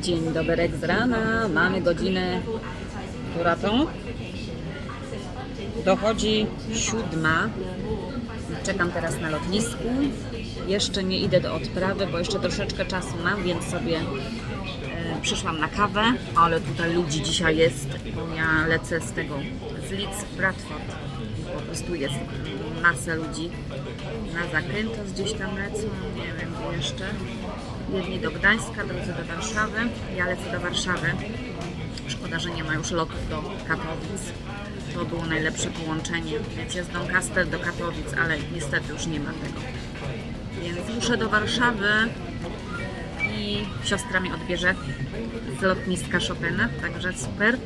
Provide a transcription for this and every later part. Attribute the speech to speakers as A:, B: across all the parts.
A: Dzień dobry z rana. Mamy godzinę, która to? Dochodzi siódma. Czekam teraz na lotnisku. Jeszcze nie idę do odprawy, bo jeszcze troszeczkę czasu mam, więc sobie e, przyszłam na kawę, ale tutaj ludzi dzisiaj jest, bo ja lecę z tego, z Leeds Bradford. Po prostu jest masa ludzi. Na Zakrętos gdzieś tam lecą, nie wiem jeszcze. Jedni do Gdańska, drudzy do Warszawy. Ja lecę do Warszawy. Szkoda, że nie ma już lotów do Katowic. To było najlepsze połączenie. Wiecie, z Doncaster do Katowic, ale niestety już nie ma tego. Więc muszę do Warszawy i siostra mnie odbierze z lotniska Chopina, także super.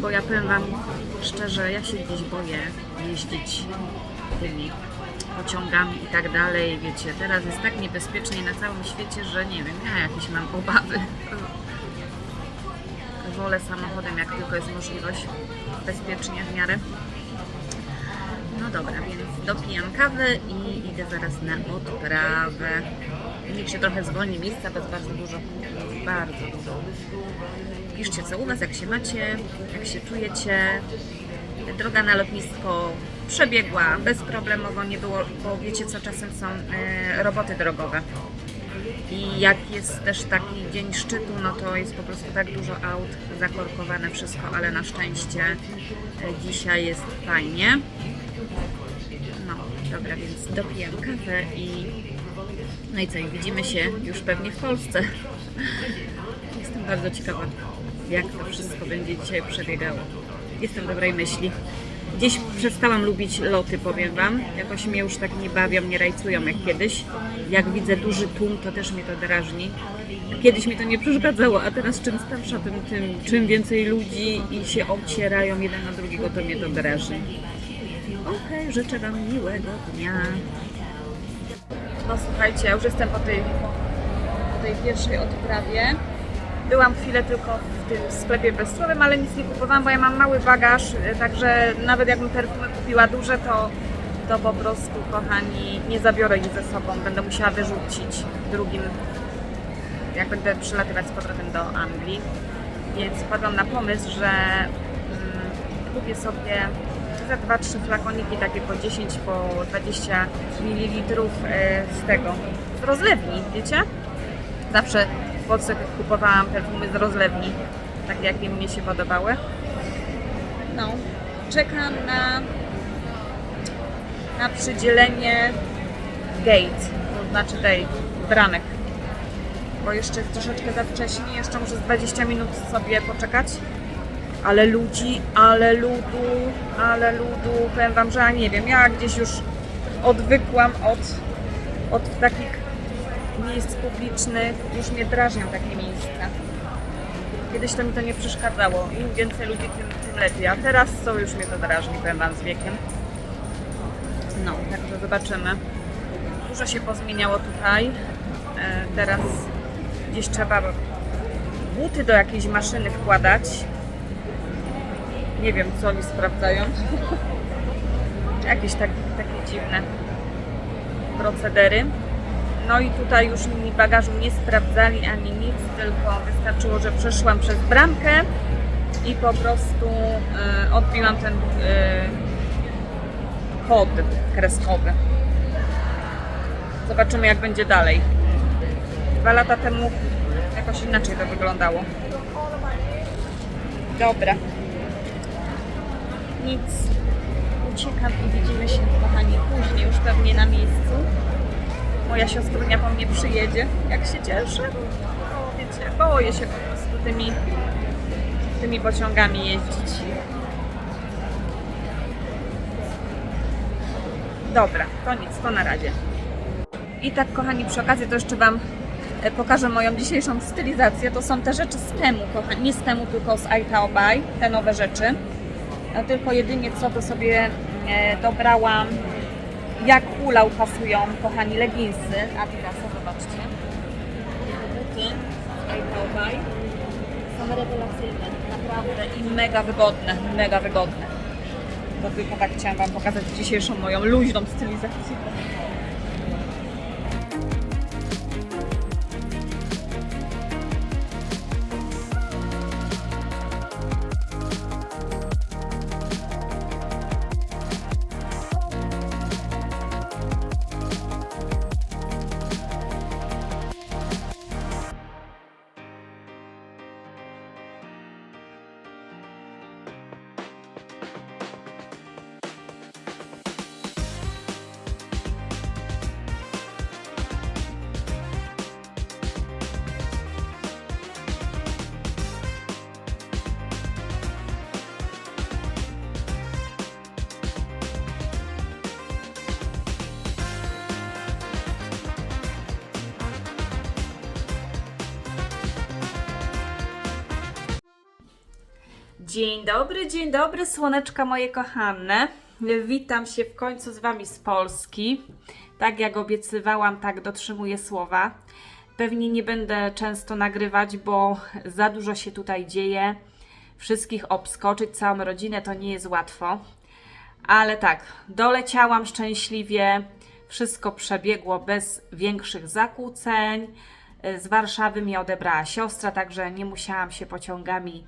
A: Bo ja powiem Wam szczerze, ja się gdzieś boję jeździć tymi pociągami i tak dalej. Wiecie, teraz jest tak niebezpiecznie na całym świecie, że nie wiem, ja jakieś mam obawy. Wolę samochodem, jak tylko jest możliwość, bezpiecznie w miarę. No dobra, więc dopijam kawę i idę zaraz na odprawę. Niech się trochę zwolni miejsca, bez bardzo dużo, bardzo dużo. Piszcie co u Was, jak się macie, jak się czujecie. Droga na lotnisko przebiegła bezproblemowo, nie było, bo wiecie co, czasem są e, roboty drogowe. I jak jest też taki dzień szczytu, no to jest po prostu tak dużo aut, zakorkowane wszystko, ale na szczęście e, dzisiaj jest fajnie. No, dobra, więc dopijam kawę i no i co, i widzimy się już pewnie w Polsce. Jestem bardzo ciekawa, jak to wszystko będzie dzisiaj przebiegało. Jestem dobrej myśli. Gdzieś przestałam lubić loty, powiem Wam. Jakoś mnie już tak nie bawią, nie rajcują jak kiedyś. Jak widzę duży tłum, to też mnie to drażni. Kiedyś mi to nie przeszkadzało, a teraz czym starsza, tym, tym czym więcej ludzi i się ocierają jeden na drugiego, to mnie to drażni. Okej, życzę Wam miłego dnia. No słuchajcie, ja już jestem po tej, po tej pierwszej odprawie. Byłam chwilę tylko w tym sklepie bezsłowym, ale nic nie kupowałam, bo ja mam mały bagaż, y, także nawet jakbym perfumy kupiła duże, to, to po prostu, kochani, nie zabiorę ich ze sobą. Będę musiała wyrzucić drugim, jak będę przylatywać z powrotem do Anglii. Więc wpadłam na pomysł, że mm, kupię sobie za 2-3 flakoniki, takie po 10, po 20 ml z tego, z rozlewni, wiecie? Zawsze w kupowałam perfumy z rozlewni, takie jakie mnie się podobały. No, czekam na, na przydzielenie gate, to znaczy tej bramek. Bo jeszcze troszeczkę za wcześnie, jeszcze muszę z 20 minut sobie poczekać. Ale ludzi, ale ludu, ale ludu, powiem Wam, że ja nie wiem, ja gdzieś już odwykłam od, od takich miejsc publicznych, już mnie drażnią takie miejsca. Kiedyś to mi to nie przeszkadzało, im więcej ludzi, tym, tym lepiej, a teraz co już mnie to drażni, powiem Wam, z wiekiem. No, także zobaczymy. Dużo się pozmieniało tutaj. E, teraz gdzieś trzeba buty do jakiejś maszyny wkładać. Nie wiem, co oni sprawdzają. Jakieś tak, takie dziwne procedery. No i tutaj już mi bagażu nie sprawdzali ani nic, tylko wystarczyło, że przeszłam przez bramkę i po prostu e, odbiłam ten e, kod kreskowy. Zobaczymy jak będzie dalej. Dwa lata temu jakoś inaczej to wyglądało. Dobra. Nic. Uciekam i widzimy się, kochani, później już pewnie na miejscu. Moja siostrunia po mnie przyjedzie. Jak się cieszę. O, wiecie, boję się po prostu tymi, tymi pociągami jeździć. Dobra, to nic, to na razie. I tak, kochani, przy okazji to jeszcze Wam e, pokażę moją dzisiejszą stylizację. To są te rzeczy z temu, kochani, nie z temu, tylko z iTaobay, te nowe rzeczy. A tylko jedynie co to sobie e, dobrałam, jak hulał pasują, kochani, leginsy Adidasa, zobaczcie. Buty iTaobay są rewelacyjne, naprawdę i mega wygodne, mega wygodne. To tylko tak chciałam Wam pokazać dzisiejszą moją luźną stylizację. Dzień dobry, dzień dobry, słoneczka moje kochane. Witam się w końcu z Wami z Polski. Tak jak obiecywałam, tak dotrzymuję słowa. Pewnie nie będę często nagrywać, bo za dużo się tutaj dzieje. Wszystkich obskoczyć, całą rodzinę to nie jest łatwo. Ale tak, doleciałam szczęśliwie. Wszystko przebiegło bez większych zakłóceń. Z Warszawy mnie odebrała siostra, także nie musiałam się pociągami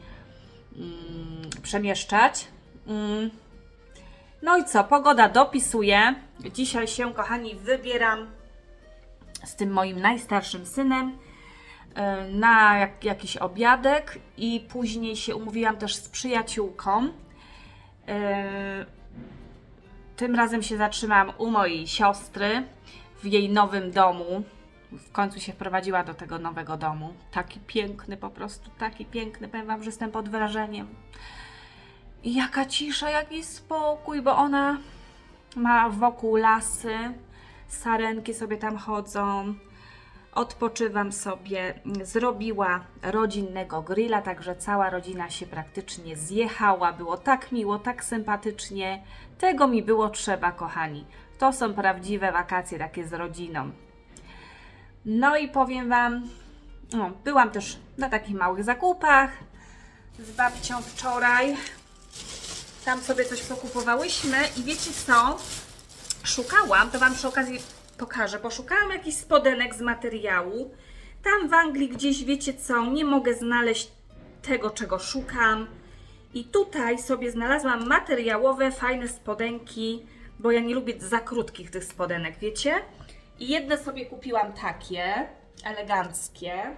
A: przemieszczać. Mm. No i co, pogoda dopisuje. Dzisiaj się, kochani, wybieram z tym moim najstarszym synem e, na jak, jakiś obiadek i później się umówiłam też z przyjaciółką. E, Tym razem się zatrzymałam u mojej siostry w jej nowym domu. W końcu się wprowadziła do tego nowego domu. Taki piękny, po prostu taki piękny. Powiem Wam, że jestem pod wrażeniem. I jaka cisza, jaki spokój, bo ona ma wokół lasy, sarenki sobie tam chodzą. Odpoczywam sobie. Zrobiła rodzinnego grilla, także cała rodzina się praktycznie zjechała. Było tak miło, tak sympatycznie. Tego mi było trzeba, kochani. To są prawdziwe wakacje takie z rodziną. No i powiem Wam, no, byłam też na takich małych zakupach z babcią wczoraj. Tam sobie coś pokupowałyśmy i wiecie co? Szukałam, to Wam przy okazji pokażę, bo szukałam jakiś spodenek z materiału. Tam w Anglii gdzieś, wiecie co, nie mogę znaleźć tego, czego szukam. I tutaj sobie znalazłam materiałowe, fajne spodenki, bo ja nie lubię za krótkich tych spodenek, wiecie? I jedne sobie kupiłam takie, eleganckie.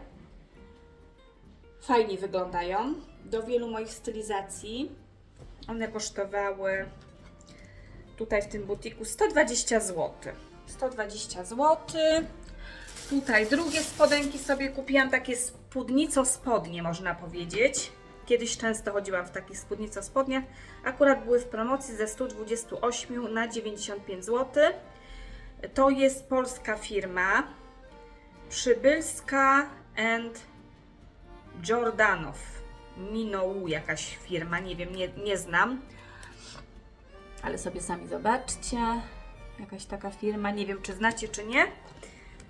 A: Fajnie wyglądają do wielu moich stylizacji. One kosztowały tutaj w tym butiku 120 zł. 120 zł. Tutaj drugie spodenki sobie kupiłam, takie spódnico spodnie można powiedzieć. Kiedyś często chodziłam w takich spódnico spodniach. Akurat były w promocji ze 128 na 95 zł. To jest polska firma Przybylska and Jordanow. Minołu jakaś firma, nie wiem, nie, nie znam. Ale sobie sami zobaczcie. Jakaś taka firma, nie wiem czy znacie czy nie.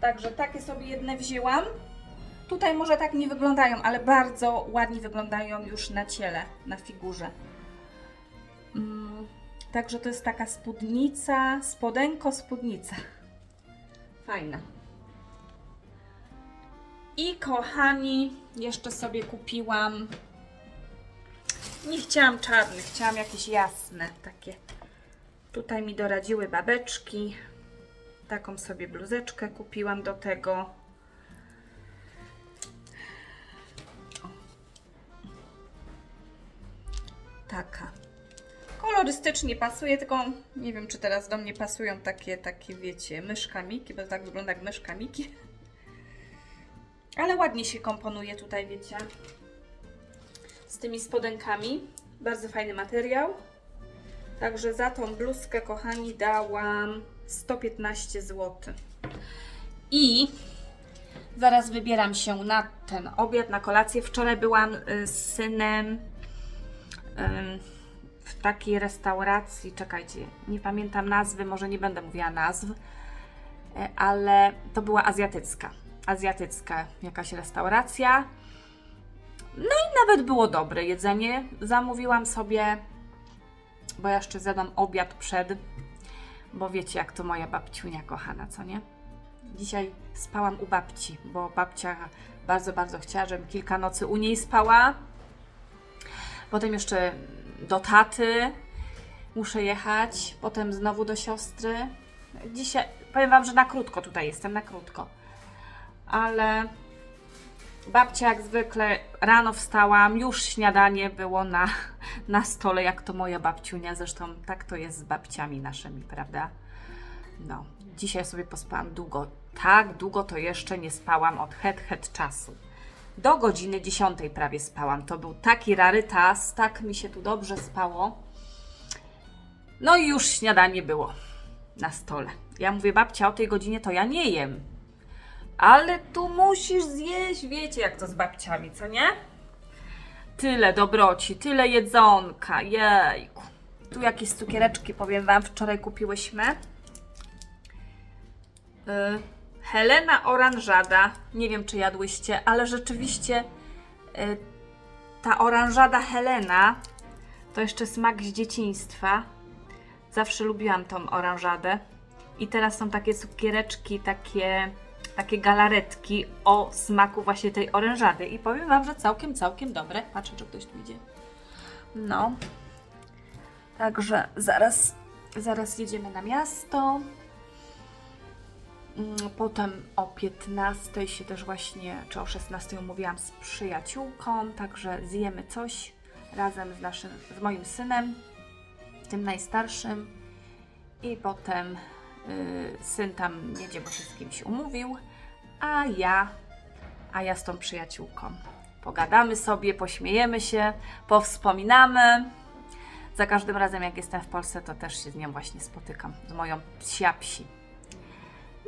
A: Także takie sobie jedne wzięłam. Tutaj może tak nie wyglądają, ale bardzo ładnie wyglądają już na ciele, na figurze. Mm, także to jest taka spódnica, spodenko, spódnica. Fajna. I kochani, jeszcze sobie kupiłam. Nie chciałam czarnych, chciałam jakieś jasne takie. Tutaj mi doradziły babeczki. Taką sobie bluzeczkę kupiłam do tego. Taka. Kolorystycznie pasuje, tylko nie wiem, czy teraz do mnie pasują takie, takie wiecie, myszka Miki, bo tak wygląda jak myszka Miki. Ale ładnie się komponuje tutaj, wiecie, z tymi spodenkami. Bardzo fajny materiał. Także za tą bluzkę, kochani, dałam 115 zł. I zaraz wybieram się na ten obiad, na kolację. Wczoraj byłam y, z synem w takiej restauracji. Czekajcie, nie pamiętam nazwy, może nie będę mówiła nazw, y, ale to była azjatycka. Azjatycka jakaś restauracja. No i nawet było dobre jedzenie. Zamówiłam sobie, bo ja jeszcze zjadłam obiad przed, bo wiecie jak to moja babciunia kochana, co nie? Dzisiaj spałam u babci, bo babcia bardzo, bardzo chciała, żebym kilka nocy u niej spała. Potem jeszcze do taty muszę jechać, potem znowu do siostry. Dzisiaj, powiem Wam, że na krótko tutaj jestem, na krótko. Ale babcia jak zwykle rano wstałam, już śniadanie było na, na stole, jak to moja babciunia. Zresztą tak to jest z babciami naszymi, prawda? No, dzisiaj sobie pospałam długo. Tak długo to jeszcze nie spałam od het het czasu. Do godziny 10 prawie spałam. To był taki rarytas, tak mi się tu dobrze spało. No i już śniadanie było na stole. Ja mówię, babcia, o tej godzinie to ja nie jem. Ale tu musisz zjeść, wiecie jak to z babciami, co nie? Tyle dobroci, tyle jedzonka, jejku. Tu jakieś cukiereczki, powiem Wam, wczoraj kupiłyśmy. Y, Helena Oranżada. Nie wiem, czy jadłyście, ale rzeczywiście y, ta oranżada Helena to jeszcze smak z dzieciństwa. Zawsze lubiłam tą oranżadę. I teraz są takie cukiereczki, takie, takie galaretki o smaku właśnie tej orężady. I powiem Wam, że całkiem, całkiem dobre. Patrzę, czy ktoś tu idzie. No. Także zaraz, zaraz jedziemy na miasto. Mm, Potem o 15 się też właśnie, czy o 16 umówiłam z przyjaciółką, także zjemy coś razem z, naszym, z moim synem, tym najstarszym. I potem y, syn tam jedzie, bo się z kimś umówił, a ja, a ja z tą przyjaciółką. Pogadamy sobie, pośmiejemy się, powspominamy. Za każdym razem, jak jestem w Polsce, to też się z nią właśnie spotykam, z moją psia psi.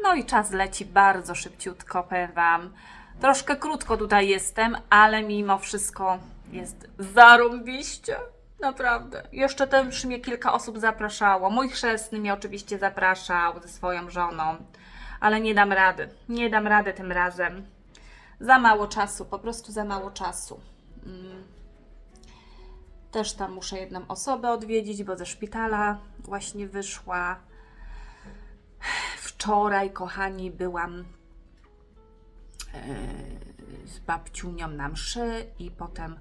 A: No i czas leci bardzo szybciutko, powiem Wam. Troszkę krótko tutaj jestem, ale mimo wszystko jest zarąbiście. Naprawdę. Jeszcze też mnie kilka osób zapraszało. Mój chrzestny mnie oczywiście zapraszał ze swoją żoną, ale nie dam rady. Nie dam rady tym razem. Za mało czasu, po prostu za mało czasu. Mm. Też tam muszę jedną osobę odwiedzić, bo ze szpitala właśnie wyszła. Wczoraj, kochani, byłam e, z babciunią na mszy i potem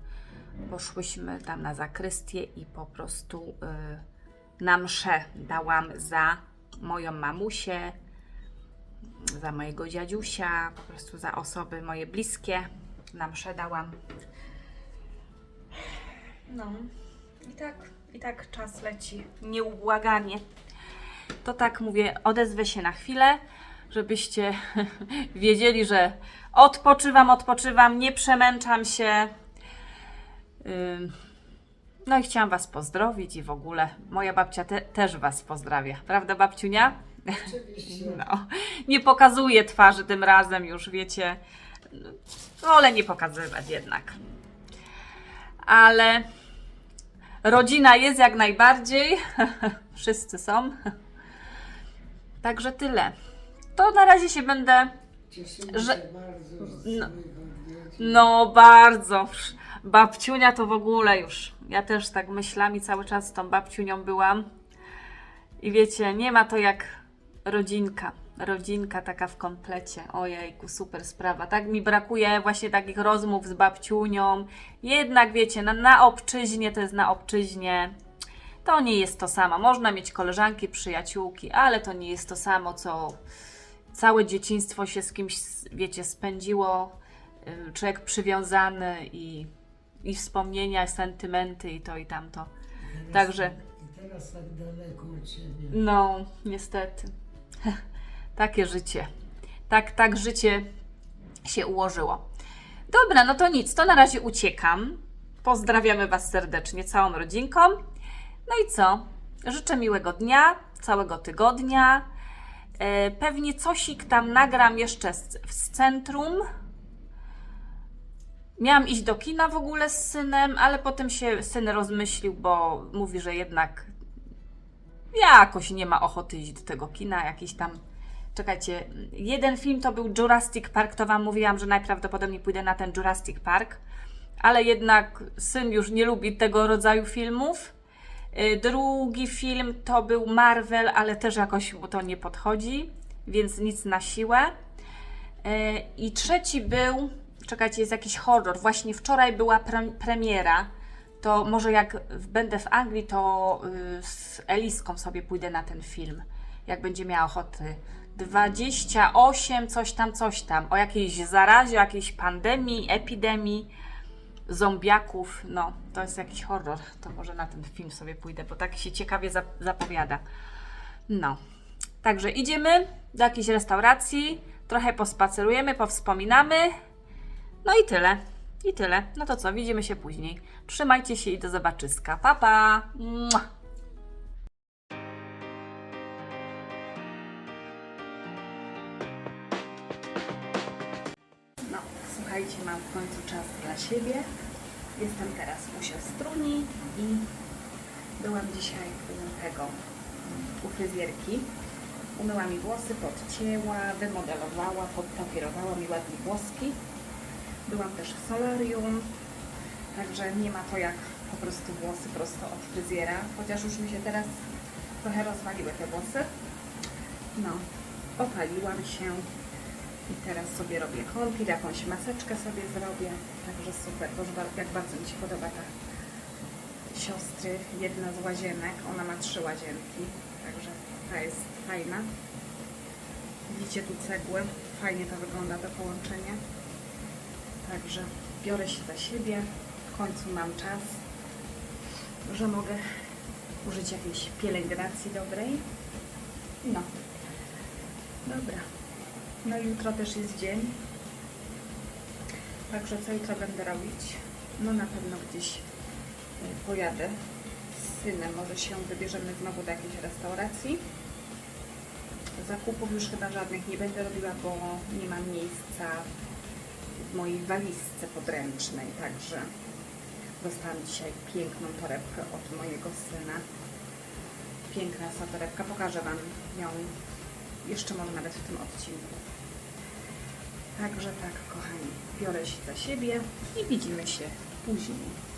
A: poszłyśmy tam na zakrystię i po prostu y, na mszę dałam za moją mamusię, za mojego dziadziusia, po prostu za osoby moje bliskie. Na mszę dałam. No i tak, i tak czas leci nieubłaganie. To tak mówię, odezwę się na chwilę, żebyście wiedzieli, że odpoczywam, odpoczywam, nie przemęczam się. No i chciałam Was pozdrowić i w ogóle moja babcia te, też Was pozdrawia. Prawda, babciunia?
B: Oczywiście.
A: No, nie pokazuję twarzy tym razem już, wiecie. Wolę nie pokazywać jednak. Ale rodzina jest jak najbardziej. Wszyscy są. Także tyle. To na razie się będę że-
B: się bardzo, że
A: no.
B: no.
A: No bardzo. Babciunia to w ogóle już. Ja też tak myślami cały czas z tą babciunią byłam. I wiecie, nie ma to jak rodzinka. Rodzinka taka w komplecie. Ojejku, super sprawa. Tak mi brakuje właśnie takich rozmów z babciunią. Jednak wiecie, na, na obczyźnie to jest na obczyźnie. To nie jest to samo. Można mieć koleżanki, przyjaciółki, ale to nie jest to samo, co całe dzieciństwo się z kimś, wiecie, spędziło y, człowiek przywiązany i, i wspomnienia, sentymenty i to i tamto.
B: Teraz
A: Także-
B: tak- teraz tak daleko od siebie.
A: No, niestety. Takie życie. Tak, tak życie się ułożyło. Dobra, no to nic, to na razie uciekam. Pozdrawiamy Was serdecznie, całą rodzinką. No i co? Życzę miłego dnia, całego tygodnia. E, Pewnie cosik tam nagram jeszcze z, centrum. Miałam iść do kina w ogóle z synem, ale potem się syn rozmyślił, bo mówi, że jednak jakoś nie ma ochoty iść do tego kina, jakiś tam. Czekajcie, jeden film to był Jurassic Park, to Wam mówiłam, że najprawdopodobniej pójdę na ten Jurassic Park, ale jednak syn już nie lubi tego rodzaju filmów. Y, Drugi film to był Marvel, ale też jakoś mu to nie podchodzi, więc nic na siłę. Y, I trzeci był, czekajcie, jest jakiś horror. Właśnie wczoraj była pre premiera. To może jak będę w Anglii, to y, z Eliską sobie pójdę na ten film. Jak będzie miała ochoty. 28, coś tam, coś tam. O jakiejś zarazie, o jakiejś pandemii, epidemii, zombiaków. No, to jest jakiś horror. To może na ten film sobie pójdę, bo tak się ciekawie zap- zapowiada. No. Także idziemy do jakiejś restauracji, trochę pospacerujemy, powspominamy. No i tyle. I tyle. No to co, widzimy się później. Trzymajcie się i do zobaczyska. Pa, pa! Mua. Mam w końcu czas dla siebie. Jestem teraz u siostruni i byłam dzisiaj u tego, u fryzjerki. Umyła mi włosy, podcięła, wymodelowała, podtapirowała mi ładnie włoski. Byłam też w solarium, także nie ma to jak po prostu włosy prosto od fryzjera, chociaż już mi się teraz trochę rozwaliły te włosy. No, opaliłam się i teraz sobie robię kąpil, jakąś maseczkę sobie zrobię, także super, bar- jak bardzo mi się podoba ta siostry, jedna z łazienek, ona ma trzy łazienki, także ta jest fajna. Widzicie tu cegły, fajnie to wygląda to połączenie. Także biorę się za siebie, w końcu mam czas, że mogę użyć jakiejś pielęgnacji dobrej. No, dobra. No jutro też jest dzień. Także co jutro będę robić? No na pewno gdzieś y, pojadę z synem, może się wybierzemy znowu do jakiejś restauracji. Zakupów już chyba żadnych nie będę robiła, bo nie mam miejsca w mojej walizce podręcznej, także dostałam dzisiaj piękną torebkę od mojego syna. Piękna jest ta torebka, pokażę Wam ją jeszcze może nawet w tym odcinku. Także tak, kochani, biorę się za siebie i widzimy się później.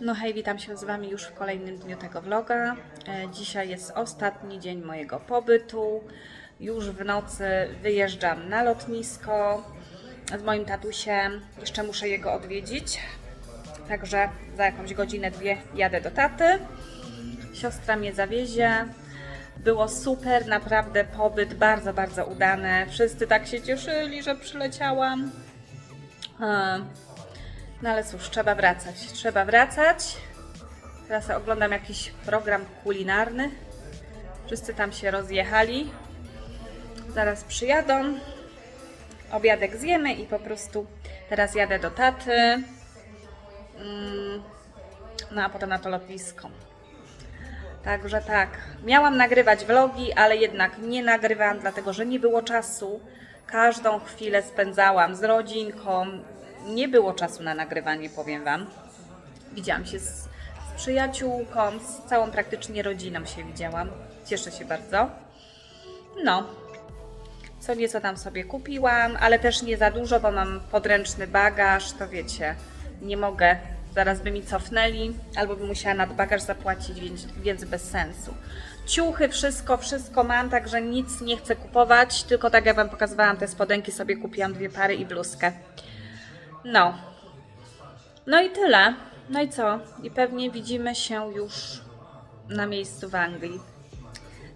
A: No hej, witam się z Wami już w kolejnym dniu tego vloga. E, Dzisiaj jest ostatni dzień mojego pobytu. Już w nocy wyjeżdżam na lotnisko z moim tatusiem. Jeszcze muszę jego odwiedzić. Także za jakąś godzinę, dwie jadę do taty. Siostra mnie zawiezie. Było super, naprawdę pobyt bardzo, bardzo udany. Wszyscy tak się cieszyli, że przyleciałam. No ale cóż, trzeba wracać. Trzeba wracać. Teraz oglądam jakiś program kulinarny. Wszyscy tam się rozjechali. Zaraz przyjadą. Obiadek zjemy i po prostu teraz jadę do taty. Mm, No a potem na to lotnisko. Także tak, miałam nagrywać vlogi, ale jednak nie nagrywam, dlatego że nie było czasu. Każdą chwilę spędzałam z rodzinką. Nie było czasu na nagrywanie, powiem Wam. Widziałam się z, z przyjaciółką, z całą praktycznie rodziną się widziałam. Cieszę się bardzo. No, co nieco tam sobie kupiłam, ale też nie za dużo, bo mam podręczny bagaż, to wiecie, nie mogę, zaraz by mi cofnęli, albo bym musiała nad bagaż zapłacić, więc, więc bez sensu. Ciuchy, wszystko, wszystko mam, także nic nie chcę kupować, tylko tak jak Wam pokazywałam, te spodenki sobie kupiłam dwie pary i bluzkę. No. No i tyle. No i co? I pewnie widzimy się już na miejscu w Anglii.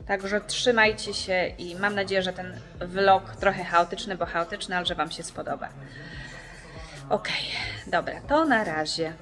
A: Także trzymajcie się i mam nadzieję, że ten vlog trochę chaotyczny, bo chaotyczny, ale że Wam się spodoba. Okej, dobra, to na razie.